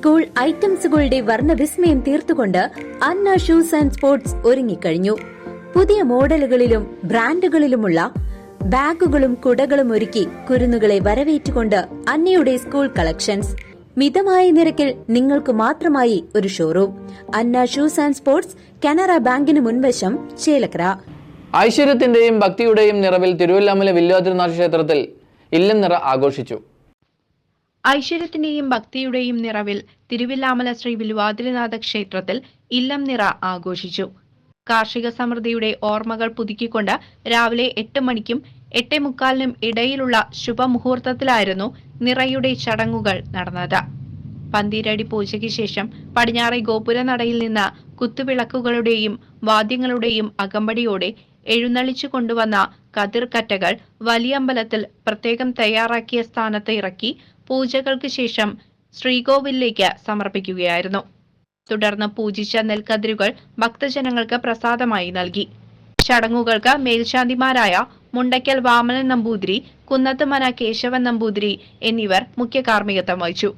School ഐറ്റംസുകളുടെ വർണവിസ്മയം തീർത്തുകൊണ്ട് അന്ന ഷൂസ് ആൻഡ് സ്പോർട്സ് ഒരുങ്ങിക്കഴിഞ്ഞു. പുതിയ മോഡലുകളിലും ബ്രാൻഡുകളിലുമുള്ള ബാഗുകളും കുടകളും ഒരുക്കി കുരുന്നുകളെ വരവേറ്റുകൊണ്ട് അന്നയുടെ സ്കൂൾ കളക്ഷൻസ്. മിതമായ നിരക്കിൽ നിങ്ങൾക്ക് മാത്രമായി ഒരു showroom. Anna shoes and sports Canara ബാങ്കിന് മുൻവശം ചേലക്കര. ഐശ്വര്യത്തിന്റെയും ഭക്തിയുടെയും നിറവിൽ തിരുവല്ലാമല വില്വാതിരുനാഥ ക്ഷേത്രത്തിൽ ഇല്ലം നിറ ആഘോഷിച്ചു. ഐശ്വര്യത്തിന്റെയും ഭക്തിയുടെയും നിറവിൽ തിരുവില്ലാമല ശ്രീ വില്വാതിരനാഥ ക്ഷേത്രത്തിൽ ഇല്ലം നിറ ആഘോഷിച്ചു. കാർഷിക സമൃദ്ധിയുടെ ഓർമ്മകൾ പുതുക്കിക്കൊണ്ട് രാവിലെ എട്ട് മണിക്കും എട്ടേ മുക്കാലിനും ഇടയിലുള്ള ശുഭമുഹൂർത്തത്തിലായിരുന്നു നിറയുടെ ചടങ്ങുകൾ നടന്നത്. പന്തീരടി പൂജയ്ക്ക് ശേഷം പടിഞ്ഞാറെ ഗോപുര നടയിൽ നിന്ന് കുത്തുവിളക്കുകളുടെയും വാദ്യങ്ങളുടെയും അകമ്പടിയോടെ എഴുന്നള്ളിച്ചു കൊണ്ടുവന്ന കതിർക്കറ്റകൾ വലിയമ്പലത്തിൽ പ്രത്യേകം തയ്യാറാക്കിയ സ്ഥാനത്ത് ഇറക്കി പൂജകൾക്ക് ശേഷം ശ്രീകോവിലേക്ക് സമർപ്പിക്കുകയായിരുന്നു. തുടർന്ന് പൂജിച്ച നെൽക്കതിരുകൾ ഭക്തജനങ്ങൾക്ക് പ്രസാദമായി നൽകി. ചടങ്ങുകൾക്ക് മേൽശാന്തിമാരായ മുണ്ടയ്ക്കൽ വാമനൻ നമ്പൂതിരി കുന്നത്തുമന കേശവൻ നമ്പൂതിരി എന്നിവർ മുഖ്യ കാർമ്മികത്വം വഹിച്ചു.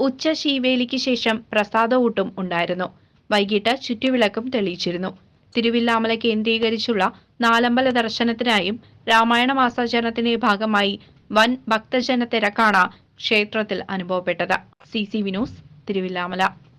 ഉച്ച ശീവേലിക്ക് ശേഷം പ്രസാദവൂട്ടും ഉണ്ടായിരുന്നു. വൈകിട്ട് ചുറ്റുവിളക്കും തെളിയിച്ചിരുന്നു. തിരുവില്ലാമല കേന്ദ്രീകരിച്ചുള്ള നാലമ്പല ദർശനത്തിനായും രാമായണ മാസാചരണത്തിന്റെ ഭാഗമായി വൻ ഭക്തജന തിരക്കാണ് ക്ഷേത്രത്തിൽ അനുഭവപ്പെട്ടത്. സി സി വിനോസ് തിരുവില്ലാമല.